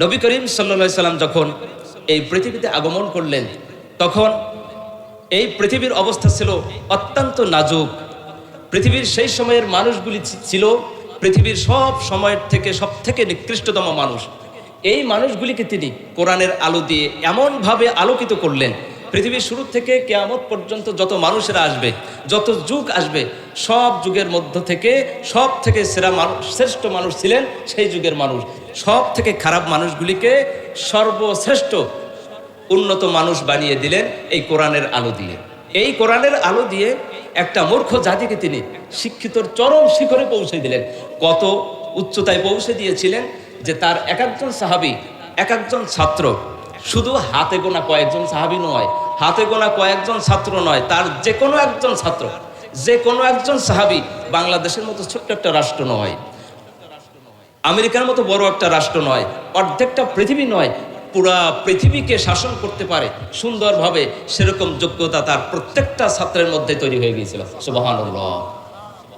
নবী করিম সাল্লা সাল্লাম যখন এই পৃথিবীতে আগমন করলেন, তখন এই পৃথিবীর অবস্থা ছিল অত্যন্ত নাজুক। পৃথিবীর সেই সময়ের মানুষগুলি ছিল পৃথিবীর সব সময়ের থেকে সব থেকে নিকৃষ্টতম মানুষ। এই মানুষগুলিকে তিনি কোরআনের আলো দিয়ে এমনভাবে আলোকিত করলেন পৃথিবীর শুরু থেকে কেয়ামত পর্যন্ত যত মানুষেরা আসবে, যত যুগ আসবে, সব যুগের মধ্য থেকে, সব থেকে সেরা মানুষ শ্রেষ্ঠ মানুষ ছিলেন সেই যুগের মানুষ। সব থেকে খারাপ মানুষগুলিকে সর্বশ্রেষ্ঠ উন্নত মানুষ বানিয়ে দিলেন এই কোরআনের আলো দিয়ে। এই কোরআনের আলো দিয়ে একটা মূর্খ জাতিকে তিনি শিক্ষিতর চরম শিখরে পৌঁছে দিলেন। কত উচ্চতায় পৌঁছে দিয়েছিলেন যে তার এক একজন সাহাবি এক একজন ছাত্র, শুধু হাতে গোনা কয়েকজন সাহাবি নয় হাতে গোনা কয়েকজন ছাত্র নয়, তার যে কোনো একজন ছাত্র যে কোনো একজন সাহাবি বাংলাদেশের মতো ছোট্ট একটা রাষ্ট্র নয়, আমেরিকার মতো বড় একটা রাষ্ট্র নয়, অর্ধেকটা পৃথিবী নয়, পুরা পৃথিবীকে শাসন করতে পারে সুন্দরভাবে সেরকম যোগ্যতা তার প্রত্যেকটা ছাত্রের মধ্যে তৈরি হয়ে গিয়েছিল। সুবাহান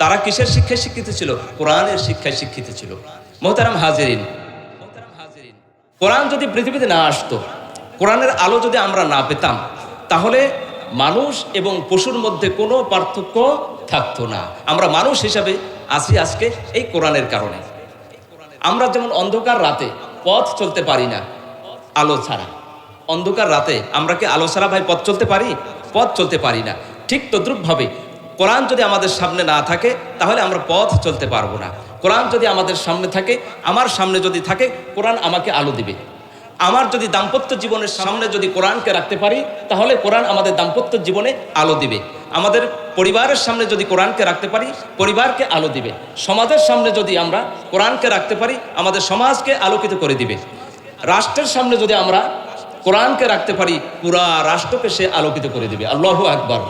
তারা কিসের শিক্ষায় শিক্ষিত ছিল? কোরআনের শিক্ষায় শিক্ষিত ছিল। মোহতারাম হাজিরিন। কোরআন যদি পৃথিবীতে না আসতো, কোরআনের আলো যদি আমরা না পেতাম তাহলে মানুষ এবং পশুর মধ্যে কোনো পার্থক্য থাকতো না। আমরা মানুষ হিসাবে আছি আজকে এই কোরআনের কারণে। আমরা যেমন অন্ধকার রাতে পথ চলতে পারি না, আলো ছাড়া। অন্ধকার রাতে আমরা কি আলো ছাড়া ভাই পথ চলতে পারি? পথ চলতে পারি না। ঠিক তদ্রুপভাবে কোরআন যদি আমাদের সামনে না থাকে, তাহলে আমরা পথ চলতে পারব না। কোরআন যদি আমাদের সামনে থাকে, আমার সামনে যদি থাকে, কোরআন আমাকে আলো দিবে। আমার যদি দাম্পত্য জীবনের সামনে যদি কোরআনকে রাখতে পারি, তাহলে কোরআন আমাদের দাম্পত্য জীবনে আলো দিবে। আমাদের পরিবারের সামনে যদি কোরআনকে রাখতে পারি, পরিবারকে আলো দিবে। সমাজের সামনে যদি আমরা কোরআনকে রাখতে পারি, আমাদের সমাজকে আলোকিত করে দিবে। রাষ্ট্রের সামনে যদি আমরা কোরআনকে রাখতে পারি, পুরা রাষ্ট্রকে সে আলোকিত করে দিবে। আল্লাহ আকবর।